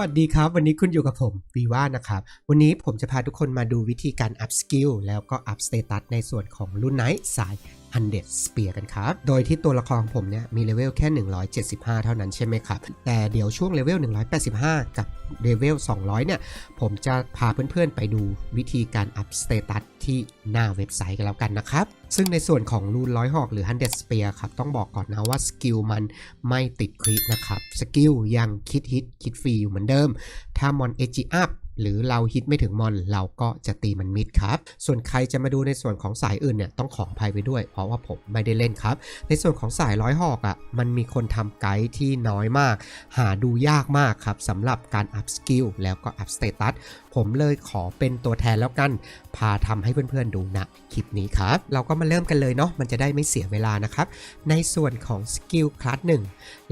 วัสดีครับ วันนี้คุณอยู่กับผมวีว่านะครับ วันนี้ผมจะพาทุกคนมาดูวิธีการอัพสกิลแล้วก็อัพสเตตัสในส่วนของรุ่นไนท์สาย 100 Spear กันครับ โดยที่ตัวละครของผมเนี่ยมีเลเวลแค่ 175 เท่านั้นใช่ไหมครับ แต่เดี๋ยวช่วงเลเวล 185 กับเลเวล 200 เนี่ย ผมจะพาเพื่อนๆ ไปดูวิธีการอัพสเตตัสที่หน้าเว็บไซต์กันแล้วกันนะครับ ซึ่งในส่วนของรูนร้อยหอกหรือ 100 Spear ครับ ต้องบอกก่อนนะว่าสกิลมันไม่ติดครินะครับ สกิลยังคิดฮิตคิดฟรีอยู่เหมือนเดิม ถ้ามอนเอจิอัพ หรือเราฮิตไม่ถึงมอน เราก็จะตีมันมิดครับ ส่วนใครจะมาดูในส่วนของสายอื่นเนี่ยต้องขออภัยไปด้วย เพราะว่าผมไม่ได้เล่นครับ ในส่วนของสายร้อยหอกอะ่ะมันมีคนทำไกด์ที่น้อยมาก หาดูยากมากครับสำหรับการอัพสกิลแล้วก็อัพสเตตัสผมเลยขอเป็นตัวแทนแล้วกัน พาทำให้เพื่อนๆดูนะคลิปนี้ครับ เราก็มาเริ่มกันเลยเนาะมันจะได้ไม่เสียเวลานะครับ ในส่วนของสกิลคลาสหนึ่ง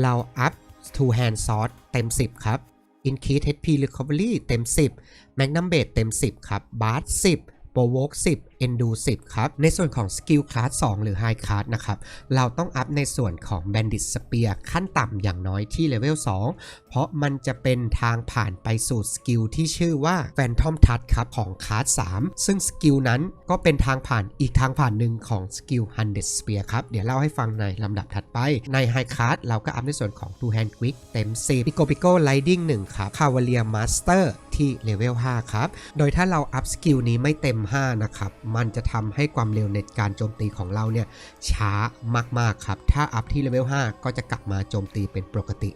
เราอัพ two hand sword เต็ม 10 ครับ Increase HP Recovery เต็ม 10 Magnum b a s เต็ม 10 ครับ Bart 10 Provoke 10 Endo 10 ครับ ในส่วนของ Skill Class 2 หรือ High Class นะครับ เราต้องอัพในส่วนของ Bandit Spear ขั้นต่ำอย่างน้อยที่ Level 2เพราะมันจะเป็นทางผ่านไปสู่สกิลที่ชื่อว่า Phantom Touch ครับของคลาส3ซึ่งสกิลนั้นก็เป็นทางผ่านอีกทางผ่านหนึ่งของสกิล100 Spear ครับ เดี๋ยวเล่าให้ฟังในลำดับถัดไป ใน High Class เราก็อัพในส่วนของ Two Hand Quick เต็ม 10 Pico Pico Lightning 1 ครับ Cavalier Master ที่เลเวล 5 ครับ โดยถ้าเราอัพสกิลนี้ไม่เต็ม 5 นะครับมันจะทำให้ความเร็วในการโจมตีของเราเนี่ยช้ามากๆครับ ถ้าอัพที่เลเวล5ก็จะกลับมาโจมตีเป็นปกติ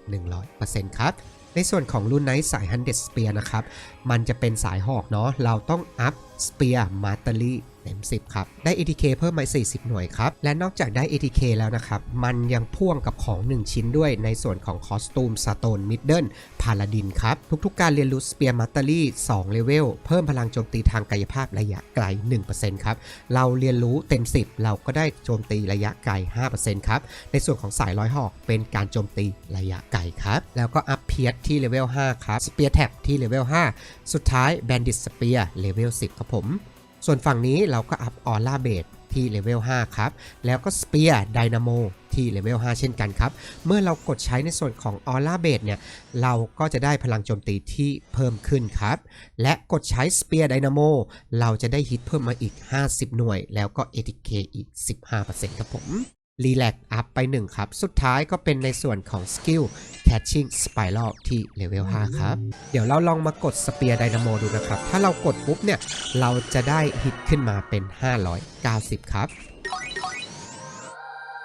100%ครับในส่วนของรุ่นไนท์สาย100 Spear นะครับ มันจะเป็นสายหอกเนาะ เราต้องอัพ Spear Mastery เต็ม 10 ครับ ได้ ATK เพิ่มมา 40 หน่วยครับ และนอกจากได้ ATK แล้วนะครับ มันยังพ่วงกับของ 1 ชิ้นด้วยในส่วนของคอสตูมสโตนมิดเดิลพาลาดินครับ ทุกๆ การเรียนรู้ Spear Mastery 2เลเวลเพิ่มพลังโจมตีทางกายภาพระยะไกล 1%ครับ เราเรียนรู้เต็ม 10 เราก็ได้โจมตีระยะไกล 5%ครับ ในส่วนของสายร้อยหอกเป็นการโจมตีระยะไกลครับ แล้วก็อัพเพียสที่เลเวล5ครับ Spear Tap ที่เลเวล5สุดท้าย Bandit Spear เลเวล10ครับผม ส่วนฝั่งนี้เราก็อัพออร่าเบดที่เลเวล5ครับ แล้วก็สเปียร์ไดนาโมที่เลเวล5เช่นกันครับ เมื่อเรากดใช้ในส่วนของออร่าเบดเนี่ย เราก็จะได้พลังโจมตีที่เพิ่มขึ้นครับ และกดใช้สเปียร์ไดนาโมเราจะได้ฮิตเพิ่มมาอีก 50 หน่วย แล้วก็ ATK อีก 15%ครับผมรีแลกอัพไป 1 ครับ สุดท้ายก็เป็นในส่วนของสกิล Catching Spiral ที่เลเวล 5 ครับ เดี๋ยวเราลองมากดสเปียร์ไดนาโมดูนะครับ ถ้าเรากดปุ๊บเนี่ย เราจะได้ฮิตขึ้นมาเป็น 590 ครับ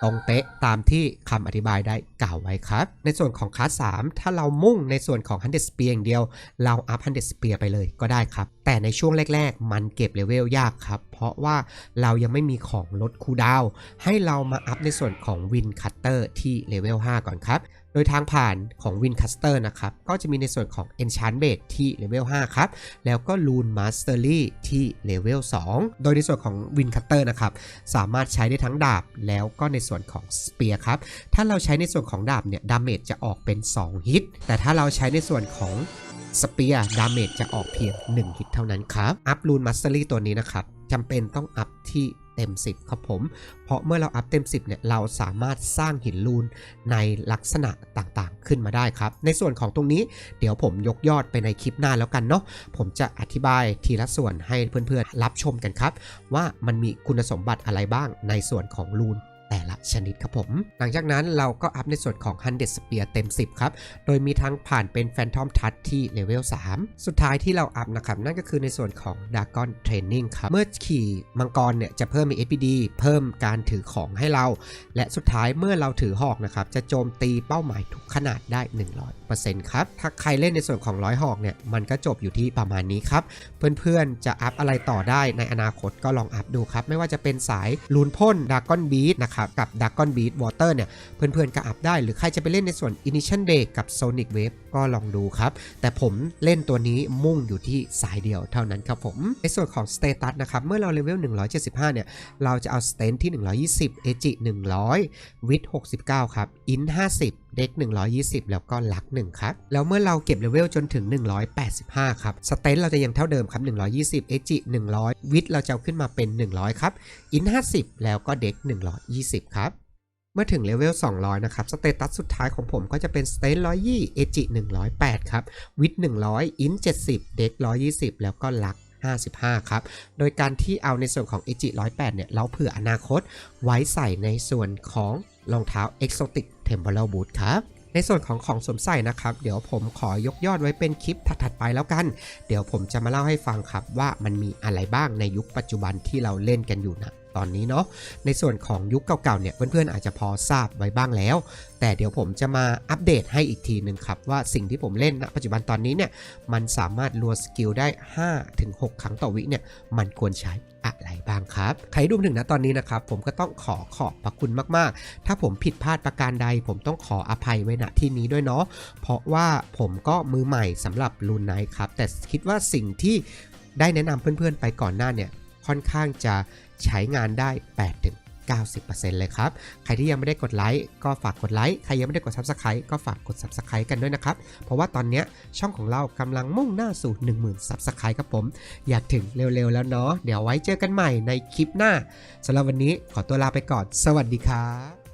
ตรงเป๊ะตามที่คำอธิบายได้กล่าวไว้ครับ ในส่วนของคลาส3ถ้าเรามุ่งในส่วนของ100 Spear อย่างเดียว เราอัพ100 Spear ไปเลยก็ได้ครับ แต่ในช่วงแรก ๆ มันเก็บเลเวลยากครับ เพราะว่าเรายังไม่มีของลดคูดาว ให้เรามาอัพในส่วนของวินคัตเตอร์ที่เลเวล5ก่อนครับ ดยทางผ่านของ Win Caster นะครับ ก็จะมีในส่วนของ Enchant b a s e ที่เลเวล5ครับ แล้วก็ Rune Mastery ที่เลเวล2โดยในส่วนของ Win Cutter นะครับ สามารถใช้ได้ทั้งดาบ แล้วก็ในส่วนของ Spear ครับ ถ้าเราใช้ในส่วนของดาบเนี่ย ดาเมจจะออกเป็น 2 ฮิต แต่ถ้าเราใช้ในส่วนของสเปียร์ดาเมจจะออกเพียง 1 ฮิตเท่านั้นครับ อัพรูนมัสเตอรี่ตัวนี้นะครับ จำเป็นต้องอัพที่เต็ม 10 ครับผม เพราะเมื่อเราอัพเต็ม 10เนี่ยเราสามารถสร้างหินลูนในลักษณะต่างๆ ขึ้นมาได้ครับ ในส่วนของตรงนี้เดี๋ยวผมยกยอดไปในคลิปหน้าแล้วกันเนาะผมจะอธิบายทีละส่วนให้เพื่อนๆ รับชมกันครับ ว่ามันมีคุณสมบัติอะไรบ้างในส่วนของลูน แต่ละชนิดครับผม หลังจากนั้นเราก็อัพในส่วนของ 100 Spear เต็ม 10 ครับ โดยมีทั้งผ่านเป็น Phantom Touch ที่เลเวล 3 สุดท้ายที่เราอัพนะครับ นั่นก็คือในส่วนของ Dragon Training ครับ เมื่อขี่มังกรเนี่ยจะเพิ่มมี SPD เพิ่มการถือของให้เรา และสุดท้ายเมื่อเราถือหอกนะครับ จะโจมตีเป้าหมายทุกขนาดได้ 100%ครับ ถ้าใครเล่นในส่วนของร้อยหอกเนี่ย มันก็จบอยู่ที่ประมาณนี้ครับ เพื่อนๆจะอัพอะไรต่อได้ในอนาคตก็ลองอัพดูครับ ไม่ว่าจะเป็นสายลูนพ่นดากอนบีทนะครับกับดักอนบีทวอเตอร์เนี่ยเพื่อนๆก็อัพได้ หรือใครจะไปเล่นในส่วน Initial Day กับ Sonic Wave ก็ลองดูครับ แต่ผมเล่นตัวนี้มุ่งอยู่ที่สายเดียวเท่านั้นครับผม ในส่วนของ Status นะครับ เมื่อเราเลเวล 175 เนี่ย เราจะเอา Strength ที่ 120 Ag 100 Wit 69 ครับ In 50 เด็ก120 แล้วก็ลัก1ครับ แล้วเมื่อเราเก็บเลเวลจนถึง 185 ครับ สเตนเราจะยังเท่าเดิมครับ 120 Ag 100 วิทเราจะเอาขึ้นมาเป็น 100 ครับ อิน 50 แล้วก็เด็ก120 ครับเมื่อถึงเลเวล 200 นะครับ สเตตัสสุดท้ายของผมก็จะเป็นสเตน120เอจิ108 ครับ วิด100 อิน 70 เด็ก 120 แล้วก็ลัก 55 ครับ โดยการที่เอาในส่วนของ e g 108 เนี่ย เราเผื่ออนาคตไว้ใส่ในส่วนของ รองเท้า Exotic Temporal Boot ครับในส่วนของของสวมใส่นะครับ เดี๋ยวผมขอยกยอดไว้เป็นคลิปถัดๆไปแล้วกัน เดี๋ยวผมจะมาเล่าให้ฟังครับว่ามันมีอะไรบ้างในยุคปัจจุบันที่เราเล่นกันอยู่นะ ตอนนี้เนาะในส่วนของยุคเก่าๆเนี่ยเพื่อนๆอาจจะพอทราบไว้บ้างแล้ว แต่เดี๋ยวผมจะมาอัปเดตให้อีกทีหนึ่งครับว่าสิ่งที่ผมเล่นณปัจจุบันตอนนี้เนี่ยมันสามารถรัวสกิลได้ 5-6 ครั้งต่อวิเนี่ยมันควรใช้อะไรบ้างครับ ใครดูมถึงนะตอนนี้นะครับ ผมก็ต้องขอขอบพระคุณมากๆ ถ้าผมผิดพลาดประการใด ผมต้องขออภัยไว้ณที่นี้ด้วยเนาะ เพราะว่าผมก็มือใหม่สำหรับลูนไนครับ แต่คิดว่าสิ่งที่ได้แนะนำเพื่อนๆไปก่อนหน้าเนี่ย ค่อนข้างจะใช้งานได้ 8 ถึง 90%เลยครับ ใครที่ยังไม่ได้กดไลค์ก็ฝากกดไลค์ ใครยังไม่ได้กด Subscribe ก็ฝากกด Subscribe กันด้วยนะครับ เพราะว่าตอนนี้ช่องของเรากำลังมุ่งหน้าสู่ 10,000 Subscribe ครับผม อยากถึงเร็วๆแล้วเนาะ เดี๋ยวไว้เจอกันใหม่ในคลิปหน้าสำหรับวันนี้ขอตัวลาไปก่อน สวัสดีครับ